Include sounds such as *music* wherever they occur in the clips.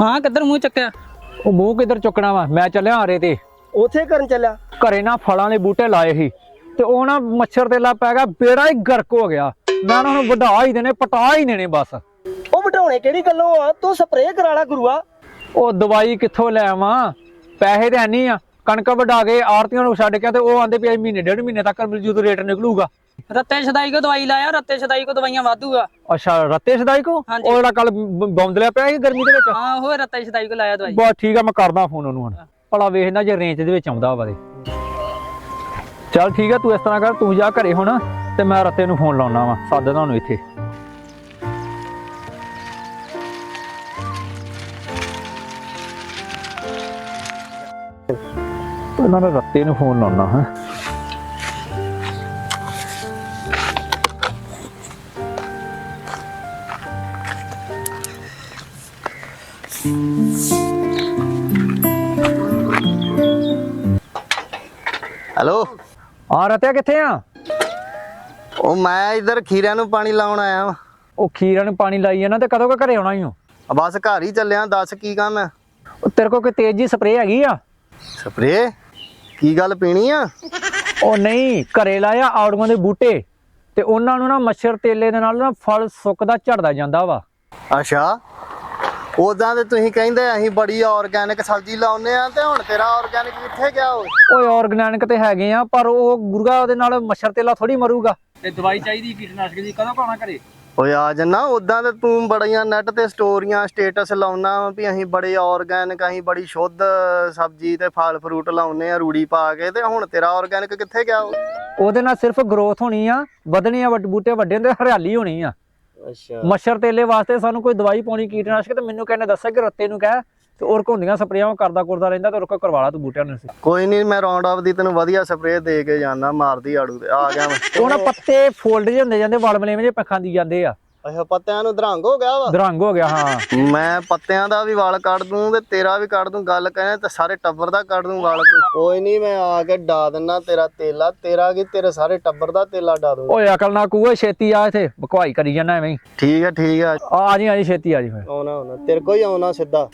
ਹਾਂ ਕਿੱਧਰ ਮੂੰਹ ਚੱਕਿਆ? ਉਹ ਮੂੰਹ ਕਿੱਧਰ ਚੁੱਕਣਾ ਵਾ? ਮੈਂ ਚੱਲਿਆ ਹਾਰੇ ਤੇ। ਉਥੇ ਕਰਨ ਚੱਲਿਆ? ਘਰੇ ਨਾ ਫਲਾਂ ਦੇ ਬੂਟੇ ਲਾਏ ਸੀ ਤੇ ਉਹ ਨਾ ਮੱਛਰ ਤੇਲਾ ਪੈ ਗਿਆ ਬੇੜਾ ਹੀ ਗਰਕ ਹੋ ਗਿਆ। ਮੈਂ ਉਹਨਾਂ ਨੂੰ ਵਧਾ ਹੀ ਦੇਣੇ ਪਟਾ ਹੀ ਦੇਣੇ ਬਸ। ਉਹ ਵਢਾਉਣੇ ਕਿਹੜੀ ਗੱਲੋਂ ਆ? ਤੂੰ ਸਪਰੇਅ ਕਰਾ ਲਾ ਗੁਰੂਆ। ਉਹ ਦਵਾਈ ਕਿੱਥੋਂ ਲੈ ਆਵਾਂ? ਪੈਸੇ ਤੇ ਐਨੀ ਆ। ਕਣਕ ਵਢਾ ਕੇ ਆਰਤੀਆਂ ਨੂੰ ਛੱਡ ਕੇ ਤੇ ਉਹ ਆਂਦੇ ਵੀ ਇਹ ਮਹੀਨੇ ਡੇਢ ਮਹੀਨੇ ਤੱਕ ਮਿਲ ਜੂ ਤੇ ਰੇਟ ਨਿਕਲੂਗਾ। ਰੱਤੇ ਛਦਾਈ ਕੋ ਦਵਾਈ ਲਾਇਆ ਰੱਤੇ ਛਦਾਈ ਕੋ ਦਵਾਈਆਂ ਵਾਧੂਗਾ ਅੱਛਾ ਰੱਤੇ ਸਦਾਈ ਕੋ? ਹਾਂਜੀ। ਉਹ ਜਿਹੜਾ ਕੱਲ ਬੌਂਦਲਿਆ ਪਿਆ ਸੀ ਗਰਮੀ ਦੇ ਵਿੱਚ? ਹਾਂ ਉਹ ਰੱਤੇ ਛਦਾਈ ਕੋ ਲਾਇਆ ਦਵਾਈ। ਬਸ ਠੀਕ ਆ ਮੈਂ ਕਰਦਾ ਫੋਨ ਉਹਨੂੰ ਹੁਣ। ਭਲਾ ਵੇਖਣਾ ਜੇ ਰੇਂਜ ਦੇ ਵਿੱਚ ਆਉਂਦਾ ਵਾ ਤੇ। ਚੱਲ ਠੀਕ ਆ ਤੂੰ ਇਸ ਤਰ੍ਹਾਂ ਕਰ ਤੂੰ ਜਾ ਘਰੇ ਹੁਣ ਤੇ ਮੈਂ ਰੱਤੇ ਨੂੰ ਫੋਨ ਲਾਉਣਾ ਵਾ ਸੱਦ ਤੁਹਾਨੂੰ ਇੱਥੇ। ਉਹਨਾਂ ਨੇ ਰੱਤੇ ਨੂੰ ਫੋਨ ਲਾਉਣਾ ਹੈ। ਹੈਲੋ। ਆ ਰਤਿਆ ਕਿੱਥੇ ਆ? ਉਹ ਮੈਂ ਇਧਰ ਖੀਰਿਆਂ ਨੂੰ ਪਾਣੀ ਲਾਉਣ ਆਇਆ ਵਾਂ। ਉਹ ਖੀਰਾਂ ਨੂੰ ਪਾਣੀ ਲਾਈ ਜਾਣਾ ਤੇ ਕਦੋਂ ਕੁ ਘਰੇ ਆਉਣਾ ਈ ਓ? ਆ ਬਸ ਘਰ ਹੀ ਚੱਲਿਆ ਦੱਸ ਕੀ ਕੰਮ ਹੈ ਉਹ ਤੇਰੇ ਕੋਲ ਕੋਈ ਤੇਜ਼ ਜੀ ਸਪਰੇਅ ਹੈਗੀ ਆ? ਸਪਰੇ ਕੀ ਗੱਲ ਪੀਣੀ ਆ? ਉਹ ਨਹੀਂ ਘਰੇ ਲਾਇਆ ਆੜੂਆਂ ਦੇ ਬੂਟੇ ਤੇ ਉਹਨਾਂ ਨੂੰ ਨਾ ਮੱਛਰ ਤੇਲੇ ਦੇ ਨਾਲ ਨਾ ਫਲ ਸੁੱਕਦਾ ਝੜਦਾ ਜਾਂਦਾ ਵਾ। ਅੱਛਾ। ਉਦਾਂ ਤੇ ਤੁਸੀਂ ਕਹਿੰਦੇ ਅਸੀਂ ਬੜੀ ਆਰਗੈਨਿਕ ਸਬਜ਼ੀ ਲਾਉਨੇ ਆ ਤੇ ਹੁਣ ਤੇਰਾ ਆਰਗੈਨਿਕ ਕਿੱਥੇ ਗਿਆ ਓਏ? ਓਏ ਆਰਗੈਨਿਕ ਤੇ ਹੈਗੇ ਆ ਪਰ ਉਹ ਗੁਰਗਾ ਉਹਦੇ ਨਾਲ ਮੱਛਰ ਤੇਲਾ ਥੋੜੀ ਮਰੂਗਾ। ਤੇ ਦਵਾਈ ਚਾਹੀਦੀ ਕੀਟਨਾਸ਼ਕ ਦੀ ਕਦੋਂ ਪਾਉਣਾ ਘਰੇ? ਓਏ ਆ ਜੰਨਾ ਉਦਾਂ ਤੇ ਤੂੰ ਬੜੀਆਂ ਨੈਟ ਤੇ ਸਟੋਰੀਆਂ ਸਟੇਟਸ ਲਾਉਣਾ ਵਾ ਅਸੀਂ ਬੜੇ ਆਰਗੈਨਿਕ ਅਸੀਂ ਬੜੀ ਸ਼ੁੱਧ ਸਬਜ਼ੀ ਤੇ ਫਲ ਫਰੂਟ ਲਾਉਨੇ ਆ ਰੂੜੀ ਪਾ ਕੇ ਤੇ ਹੁਣ ਤੇਰਾ ਆਰਗੈਨਿਕ ਕਿੱਥੇ ਗਿਆ ਉਹਦੇ ਨਾਲ ਸਿਰਫ ਗਰੋਥ ਹੋਣੀ ਆ ਵਧਣੀ ਆ ਵੱਡ- ਬੂਟੇ ਵੱਡੇ ਹੁੰਦੇ ਹਰਿਆਲੀ ਹੋਣੀ ਆ। ਅੱਛਾ। ਮੱਛਰ ਤੇਲੇ ਵਾਸਤੇ ਸਾਨੂੰ ਕੋਈ ਦਵਾਈ ਪਾਉਣੀ ਕੀਟਨਾਸ਼ਕ ਤੇ ਮੈਨੂੰ ਕਹਿੰਦੇ ਦੱਸਿਆ ਕਿ ਰੱਤੇ ਨੂੰ ਕਹਿ ਤੇ ਔਰ ਹੁੰਦੀਆਂ ਸਪਰੇਆਂ ਉਹ ਕਰਦਾ ਕਰਦਾ ਰਹਿੰਦਾ ਤੇ ਰੁਕ ਕਰਵਾ ਲਾ ਤੂੰ ਬੂਟਿਆਂ ਨੂੰ। ਕੋਈ ਨਹੀਂ ਮੈਂ ਰਾਉਂਡ ਆਫ ਦੀ ਤੈਨੂੰ ਵਧੀਆ ਸਪਰੇਅ ਦੇ ਕੇ ਜਾਣਾ ਮਾਰਦੀ ਆੜੂ ਤੇ ਆ ਗਿਆ ਨਾ ਪੱਤੇ ਫੋਲਡ ਜਿਹੇ ਹੁੰਦੇ ਜਾਂਦੇ ਵਲ ਮਲੇਵੇਂ ਜੇ ਪੱਖਾਂ ਦੀ ਜਾਂਦੇ ਆ। ਅੱਛਾ ਪੱਤਿਆਂ ਨੂੰ ਦਰੰਗ ਹੋ ਗਿਆ ਵਾ। ਦਰੰਗ ਹੋ ਗਿਆ ਹਾਂ। *laughs* ਮੈਂ ਪੱਤਿਆਂ ਦਾ ਵੀ ਵਾਲ ਕੱਢ ਦੂੰ ਤੇ ਤੇਰਾ ਵੀ ਕੱਢ ਦੂੰ ਗੱਲ ਕਹੇ ਤੇ ਸਾਰੇ ਟੱਬਰ ਦਾ ਕੱਢ ਦੂੰ ਵਾਲ ਕੋਈ ਨਹੀਂ ਮੈਂ ਆ ਕੇ ਡਾ ਦਿੰਨਾ ਤੇਰਾ ਤੇਲਾ ਤੇਰਾ ਕੀ ਤੇਰੇ ਸਾਰੇ ਟੱਬਰ ਦਾ ਤੇਲਾ ਡਾ ਦੂੰ ਓਏ ਅਕਲ ਨਾ ਕੂਏ ਛੇਤੀ ਆ ਇੱਥੇ ਬਕਵਾਈ ਕਰੀ ਜਾਂਦਾ ਐਵੇਂ ਹੀ। ਠੀਕ ਹੈ ਠੀਕ ਹੈ ਆ ਆ ਜੀ ਆ ਜੀ ਛੇਤੀ ਆ ਜੀ ਫਿਰ। ਆਉਣਾ ਆਉਣਾ ਤੇਰੇ ਕੋਈ ਆਉਣਾ ਸਿੱਧਾ।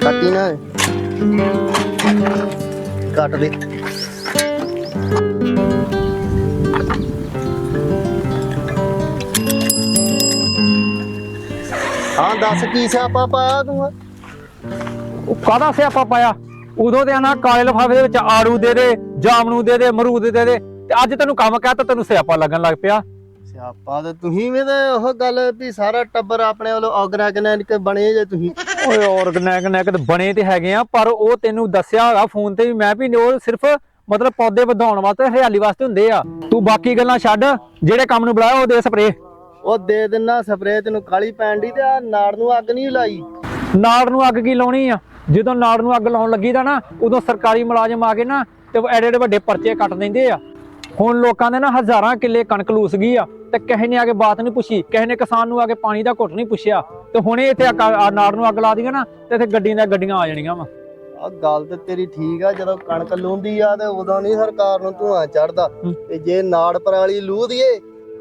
ਕੱਟੀ ਨਾ। ਕੱਟ ਦੇ। ਹਾਂ ਦੱਸ ਕੀ ਸਿਆਪਾ ਪਾਇਆ ਤੂੰ? ਉਹ ਕਾਹਦਾ ਸਿਆਪਾ ਪਾਇਆ? ਉਦੋਂ ਤੇ ਆਣਾ ਕਾਲੇ ਲਫਾਫੇ ਦੇ ਵਿੱਚ ਆੜੂ ਦੇ ਦੇ ਜਾਮਨੂ ਦੇ ਦੇ ਅਮਰੂਦ ਦੇ ਦੇ। ਤੇ ਅੱਜ ਤੈਨੂੰ ਕੰਮ ਕਹਿਤਾ ਤੈਨੂੰ ਸਿਆਪਾ ਲੱਗਣ ਲੱਗ ਪਿਆ। ਸਿਆਪਾ ਤੇ ਤੁਸੀਂ ਵੀ ਤੇ ਉਹ ਗੱਲ ਵੀ ਸਾਰਾ ਟੱਬਰ ਆਪਣੇ ਵੱਲੋਂ ਆਰਗੈਨਿਕ ਬਣੇ ਜੇ ਤੁਸੀਂ। ਓਏ ਆਰਗੈਨਿਕ ਨੈਕ ਤੇ ਬਣੇ ਤੇ ਹੈਗੇ ਆ ਪਰ ਉਹ ਤੈਨੂੰ ਦੱਸਿਆ ਹੈਗਾ ਫੋਨ ਤੇ ਵੀ ਮੈਂ ਵੀ ਉਹ ਸਿਰਫ ਮਤਲਬ ਪੌਦੇ ਵਧਾਉਣ ਵਾਸਤੇ ਹਰਿਆਲੀ ਵਾਸਤੇ ਹੁੰਦੇ ਆ। ਤੂੰ ਬਾਕੀ ਗੱਲਾਂ ਛੱਡ ਜਿਹੜੇ ਕੰਮ ਨੂੰ ਬੁਲਾਇਆ ਉਹ ਦੇ ਸਪਰੇ ਉਹ ਦੇ ਦਿੰਨਾ ਸਪਰੇਅ ਤੈਨੂੰ ਕਾਲੀ ਪੈਣ ਦੀ ਤੇ ਆ ਨਾੜ ਨੂੰ ਅੱਗ ਨਹੀਂ ਲਾਈ? ਨਾੜ ਨੂੰ ਅੱਗ ਕੀ ਲਾਉਣੀ ਆ? ਜਦੋਂ ਨਾੜ ਨੂੰ ਅੱਗ ਲਾਉਣ ਲੱਗੀ ਦਾ ਨਾ ਉਦੋਂ ਸਰਕਾਰੀ ਮੁਲਾਜ਼ਮ ਆ ਕੇ ਨਾ ਤੇ ਐਡੇ ਐਡੇ ਵੱਡੇ ਪਰਚੇ ਕੱਟ ਦਿੰਦੇ ਆ। ਹੁਣ ਲੋਕਾਂ ਦੇ ਨਾ ਹਜ਼ਾਰਾਂ ਕਿੱਲੇ ਕਣਕ ਲੂਸ ਗਈ ਆ ਤੇ ਕਿਸੇ ਨੇ ਆ ਕੇ ਬਾਤ ਨਹੀਂ ਪੁੱਛੀ ਕਿਸੇ ਨੇ ਕਿਸਾਨ ਨੂੰ ਆ ਕੇ ਪਾਣੀ ਦਾ ਘੁੱਟ ਨਹੀਂ ਪੁੱਛਿਆ ਤੇ ਹੁਣੇ ਇੱਥੇ ਨਾੜ ਨੂੰ ਅੱਗ ਲਾ ਦੀਆਂ ਨਾ ਤੇ ਇੱਥੇ ਗੱਡੀਆਂ ਦੀਆਂ ਗੱਡੀਆਂ ਆ ਜਾਣੀਆਂ ਵਾ। ਆ ਗੱਲ ਤੇ ਤੇਰੀ ਠੀਕ ਆ ਜਦੋਂ ਕਣਕ ਲੂੰਦੀ ਆ ਤੇ ਉਦੋਂ ਨਹੀਂ ਸਰਕਾਰ ਨੂੰ ਧੂਆਂ ਚੜਦਾ। ਤੇ ਜੇ ਨਾੜ ਪਰਾਲੀ ਲੂਹ ਦੀਏ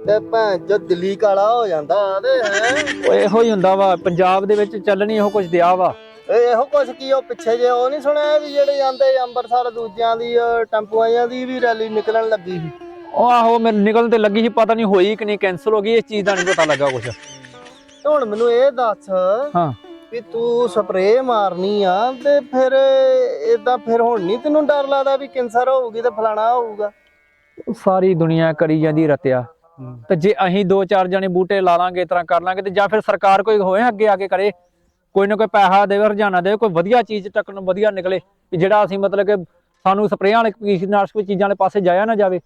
ਤੇ ਭੈਣ ਜੋ ਦਿੱਲੀ ਕਾਲਾ ਹੋ ਜਾਂਦਾ ਤੇ ਹੈ? ਓਏ ਇਹੋ ਹੀ ਹੁੰਦਾ ਵਾ ਪੰਜਾਬ ਦੇ ਵਿੱਚ ਚੱਲਣੀ ਇਹੋ ਕੁਝ ਦਿਆ ਵਾ। ਇਹ ਇਹੋ ਕੁਛ ਕੀ ਉਹ ਪਿੱਛੇ ਜੇ ਉਹ ਨਹੀਂ ਸੁਣਿਆ ਵੀ ਜਿਹੜੇ ਜਾਂਦੇ ਅੰਮ੍ਰਿਤਸਰ ਦੂਜਿਆਂ ਦੀ ਅਹ, ਟੈਂਪੂਆਂ ਦੀ ਵੀ ਰੈਲੀ ਨਿਕਲਣ ਲੱਗੀ ਸੀ? ਉਹ ਆਹੋ ਮੈਨੂੰ ਨਿਕਲਣ ਤੇ ਲੱਗੀ ਸੀ ਪਤਾ ਨਹੀਂ ਹੋਈ ਕਿ ਨਹੀਂ ਕੈਨਸਲ ਹੋ ਗਈ ਇਸ ਚੀਜ਼ ਦਾ ਨਹੀਂ ਪਤਾ ਲੱਗਾ ਕੁਝ ਤੇ ਹੁਣ ਮੈਨੂੰ ਇਹ ਦੱਸ ਹਾਂ। ਵੀ ਤੂੰ ਸਪਰੇਅ ਮਾਰਨੀ ਆ ਤੇ ਫਿਰ ਇਦਾਂ ਫਿਰ ਹੁਣ ਨਹੀਂ ਤੈਨੂੰ ਡਰ ਲੱਗਦਾ ਵੀ ਕੈਂਸਰ ਹੋਊਗੀ ਤੇ ਫਲਾਣਾ ਹੋਊਗਾ? ਸਾਰੀ ਦੁਨੀਆ ਕਰੀ ਜਾਂਦੀ ਰਤਿਆ। ਤੇ ਜੇ ਅਸੀਂ ਦੋ ਚਾਰ ਜਣੇ ਬੂਟੇ ਲਾ ਲਾਂਗੇ, ਇਸ ਤਰ੍ਹਾਂ ਕਰ ਲਾਂਗੇ ਤੇ ਜਾਂ ਫਿਰ ਸਰਕਾਰ ਕੋਈ ਹੋਏ ਅੱਗੇ ਆ ਕੇ ਕਰੇ, ਕੋਈ ਨਾ ਕੋਈ ਪੈਸਾ ਦੇਵੇ ਰੁਝਾਨਾ ਦੇਵੇ, ਕੋਈ ਵਧੀਆ ਚੀਜ਼ ਟੱਕਣ ਵਧੀਆ ਨਿਕਲੇ ਕਿ ਜਿਹੜਾ ਅਸੀਂ ਮਤਲਬ ਕਿ ਸਾਨੂੰ ਸਪਰੇਆਂ ਵਾਲੇ ਕੀਟਨਾਸ਼ਕ ਚੀਜ਼ਾਂ ਵਾਲੇ ਪਾਸੇ ਜਾਇਆ ਨਾ ਜਾਵੇ,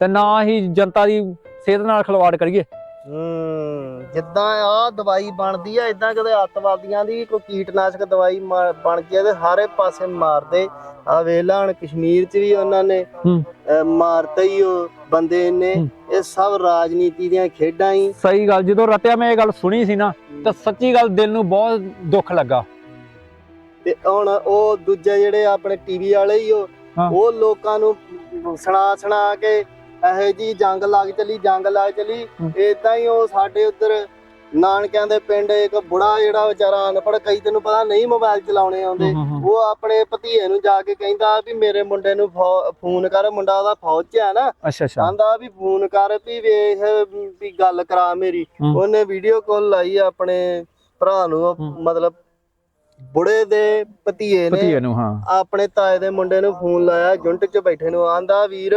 ਤੇ ਨਾ ਹੀ ਜਨਤਾ ਦੀ ਸਿਹਤ ਨਾਲ ਖਿਲਵਾੜ ਕਰੀਏ। ਹੂੰ। ਜਿੱਦਾਂ ਆ ਦਵਾਈ ਬਣਦੀ ਆ ਇਦਾਂ ਕਦੇ ਅੱਤਵਾਦੀਆਂ ਦੀ ਕੋਈ ਕੀਟਨਾਸ਼ਕ ਦਵਾਈ ਮਾ- ਬਣ ਕੇ ਤੇ ਸਾਰੇ ਪਾਸੇ ਮਾਰਦੇ। ਆ ਵੇਲਾ ਹੁਣ ਕਸ਼ਮੀਰ 'ਚ ਵੀ ਉਹਨਾਂ ਨੇ ਹੂੰ। ਅਹ, ਮਾਰਤਾ ਹੀ ਉਹ ਬੰਦੇ ਨੇ ਹੂੰ। ਇਹ ਸਭ ਰਾਜਨੀਤੀ ਦੀਆਂ ਖੇਡਾਂ ਹੀ। ਸਹੀ ਗੱਲ ਜਦੋਂ ਰਤਿਆ ਮੈਂ ਇਹ ਗੱਲ ਸੁਣੀ ਸੀ ਨਾ ਤਾਂ ਸੱਚੀ ਗੱਲ ਦਿਲ ਨੂੰ ਬਹੁਤ ਦੁੱਖ ਲੱਗਾ। ਤੇ ਹੁਣ ਉਹ ਦੂਜੇ ਜਿਹੜੇ ਆਪਣੇ ਟੀਵੀ ਵਾਲੇ ਹੀ ਉਹ ਹਾਂ। ਉਹ ਲੋਕਾਂ ਨੂੰ ਸੁਣਾ ਸੁਣਾ ਕੇ ਇਹੋ ਜੀ ਜੰਗ ਲੱਗ ਚਲੀ ਜੰਗ ਲੱਗ ਚਲੀ। ਏਦਾਂ ਹੀ ਉਹ ਸਾਡੇ ਉੱਧਰ ਨਾਨਕਿਆਂ ਦੇ ਪਿੰਡ ਇੱਕ ਬੁੜਾ ਜਿਹੜਾ ਵਿਚਾਰਾ ਅਨਪੜ੍ਹ ਕਈ ਤੈਨੂੰ ਪਤਾ ਨਹੀਂ ਮੋਬਾਈਲ ਚਲਾਉਣੇ ਆਉਂਦੇ। ਉਹ ਆਪਣੇ ਭਤੀਏ ਨੂੰ ਜਾ ਕੇ ਕਹਿੰਦਾ ਵੀ ਮੇਰੇ ਮੁੰਡੇ ਨੂੰ ਫੋਨ ਕਰ ਮੁੰਡਾ ਉਹਦਾ ਫੌਜ 'ਚ ਹੈ ਨਾ। ਕਹਿੰਦਾ ਵੀ ਫੋਨ ਕਰ ਵੀ ਵੇਖ ਵੀ ਗੱਲ ਕਰਾ ਮੇਰੀ। ਉਹਨੇ ਵੀਡੀਓ ਕਾਲ ਲਾਈ ਆਪਣੇ ਭਰਾ ਨੂੰ। ਮਤਲਬ ਬੁੜੇ ਦੇ ਭਤੀਏ ਨੇ ਭਤੀਏ ਨੂੰ ਹਾਂ। ਆਪਣੇ ਤਾਏ ਦੇ ਮੁੰਡੇ ਨੂੰ ਫੋਨ ਲਾਇਆ ਜੁੰਟ 'ਚ ਬੈਠੇ ਨੂੰ। ਆਂਦਾ ਵੀਰ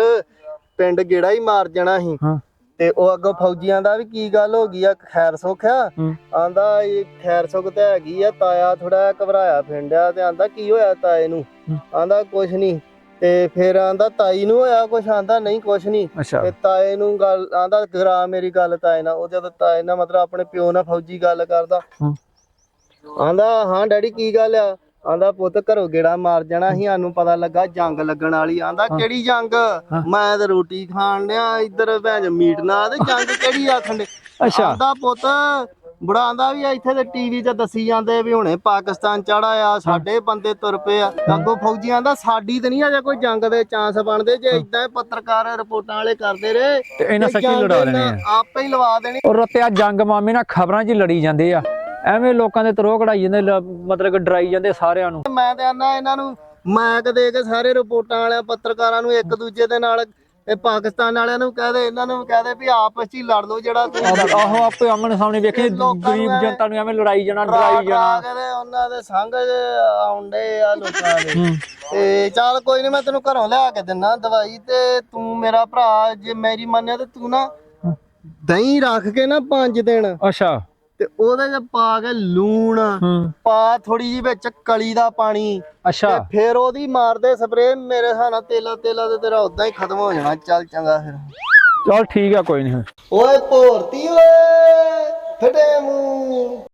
ਪਿੰਡ ਗੇੜਾ ਹੀ ਮਾਰ ਜਾਣਾ ਸੀ। ਹਾਂ। ਤੇ ਉਹ ਅੱਗੋਂ ਫੌਜੀਆਂ ਦਾ ਵੀ ਕੀ ਗੱਲ ਹੋ ਗਈ ਆ ਖੈਰ ਸੁੱਖ ਆ। ਆਂਦਾ ਇਹ ਖੈਰ ਸੁੱਖ ਤੇ ਹੈਗੀ ਆ ਤਾਇਆ ਥੋੜਾ ਘਬਰਾਇਆ ਫਿੰਡਿਆ ਤੇ ਆਂਦਾ ਕੀ ਹੋਇਆ ਤਾਏ ਨੂੰ। ਆਂਦਾ ਕੁਛ ਨਹੀਂ ਤੇ ਫਿਰ ਆਂਦਾ ਤਾਈ ਨੂੰ ਹੋਇਆ ਕੁਛ? ਆਂਦਾ ਨਹੀਂ ਕੁਛ ਨਹੀਂ ਤੇ ਤਾਏ ਨੂੰ ਗੱਲ ਆਂਦਾ ਗਰਾ ਮੇਰੀ ਗੱਲ ਤਾਏ ਨਾਲ। ਉਹ ਜਦੋਂ ਤਾਏ ਨਾਲ ਮਤਲਬ ਆਪਣੇ ਪਿਓ ਨਾਲ ਫੌਜੀ ਗੱਲ ਕਰਦਾ। ਆਂਦਾ ਹਾਂ ਡੈਡੀ ਕੀ ਗੱਲ ਆ? ਆਂਦਾ ਪੁੱਤ ਘਰੋਂ ਗੇੜਾ ਮਾਰ ਜਾਣਾ ਸੀ ਸਾਨੂੰ ਪਤਾ ਲੱਗਾ ਜੰਗ ਲੱਗਣ ਵਾਲੀ ਆਂਦਾ ਕਿਹੜੀ ਜੰਗ? ਮੈਂ ਤੇ ਰੋਟੀ ਖਾਣ ਡਿਆ ਇੱਧਰ ਭੈਣ ਮੀਟ ਨਾ ਤੇ ਜੰਗ ਕਿਹੜੀ ਆਖਣ ਦੇ ਅੱਛਾ। ਆਂਦਾ ਪੁੱਤ ਬੁੜਾ ਆਂਦਾ ਵੀ ਇੱਥੇ ਤੇ ਟੀਵੀ 'ਚ ਦੱਸੀ ਜਾਂਦੇ ਵੀ ਹੁਣੇ ਪਾਕਿਸਤਾਨ ਚੜਾ ਆ ਸਾਡੇ ਬੰਦੇ ਤੁਰ ਪਏ ਆ। ਅੱਗੋਂ ਫੌਜੀਆਂ ਦਾ ਸਾਡੀ ਤੇ ਨਹੀਂ ਅਜੇ ਕੋਈ ਜੰਗ ਦੇ ਚਾਂਸ ਬਣਦੇ ਜੇ ਇਦਾਂ ਪੱਤਰਕਾਰ ਰਿਪੋਰਟਾਂ ਵਾਲੇ ਕਰਦੇ ਰਹੇ ਤੇ ਇਹਨਾਂ ਸੱਚੀ ਲੜਾ ਆ। ਆਪੇ ਹੀ ਲਵਾ ਦੇਣੀ। ਉਹ ਰੱਤਿਆ ਜੰਗ ਮਾਮੇ ਨਾਲ ਖਬਰਾਂ 'ਚ ਲੜੀ ਜਾਂਦੇ ਆ। ਐਵੇਂ ਲੋਕਾਂ ਦੇ ਤਰੋਹ ਕਢਾਈ ਜਾਂਦੇ ਲ- ਮਤਲਬ ਕਿ ਡਰਾਈ ਜਾਂਦੇ ਸਾਰਿਆਂ ਨੂੰ। ਮੈਂ ਤੇ ਆਨਾ ਇਹਨਾਂ ਨੂੰ ਮੈਕ ਦੇ ਕੇ ਸਾਰੇ ਰਿਪੋਰਟਾਂ ਵਾਲਿਆਂ ਪੱਤਰਕਾਰਾਂ ਨੂੰ ਇੱਕ ਦੂਜੇ ਦੇ ਨਾਲ ਇਹ ਪਾਕਿਸਤਾਨ ਵਾਲਿਆਂ ਨੂੰ ਕਹਦੇ ਇਹਨਾਂ ਨੂੰ ਕਹਦੇ ਵੀ ਆਪਸ 'ਚ ਹੀ ਲੜ ਲਓ ਜਿਹੜਾ ਤੁਸੀਂ ਆਹੋ ਆਪੇ ਆਮਣੇ ਸਾਹਮਣੇ ਵੇਖੀ ਲੋਕਾਂ ਨੂੰ ਗਰੀਬ ਐਵੇਂ ਜਨਤਾ ਨੂੰ ਐਵੇਂ ਲੜਾਈ ਜਾਣਾ ਡਰਾ ਡਰਾਈ ਡਰਾ ਜਾਣਾ। ਕੇ ਤੇ ਉਹਨਾਂ ਦੇ ਸੰਗ ਆਉਂਦੇ ਆ ਲੋਕਾਂ ਦੇ। ਹੂੰ। ਤੇ ਚੱਲ ਕੋਈ ਨਹੀਂ ਮੈਂ ਤੈਨੂੰ ਘਰੋਂ ਲਿਆ ਕੇ ਦਿੰਨਾ ਦਵਾਈ ਤੇ ਤੂੰ ਮੇਰਾ ਭਰਾ ਜੇ ਮੇਰੀ ਮੰਨਿਆ ਤੇ ਤੂੰ ਨਾ ਦਹੀਂ ਰੱਖ ਕੇ ਨਾ 5 ਦਿਨ। ਅੱਛਾ। ਤੇ ਉਹਦੇ ਚ ਪਾ ਕੇ ਲੂਣ ਹੂੰ। ਪਾ ਥੋੜੀ ਜਿਹੀ ਵਿੱਚ ਕਲੀ ਦਾ ਪਾਣੀ ਤੇ ਅੱਛਾ ਫਿਰ ਉਹਦੀ ਮਾਰਦੇ ਸਪਰੇ ਮੇਰੇ ਨਾਲ ਤੇਲਾ ਤੇਲਾ ਤੇ ਤੇਰਾ ਉਦਾਂ ਹੀ ਖਤਮ ਹੋ ਜਾਣਾ ਚੱਲ ਚੰਗਾ ਫਿਰ। ਚਲ ਠੀਕ ਆ ਕੋਈ ਨਹੀਂ ਓਏ ਭੋਰਤੀ ਓਏ ਫਟੇ ਮੂੰਹ।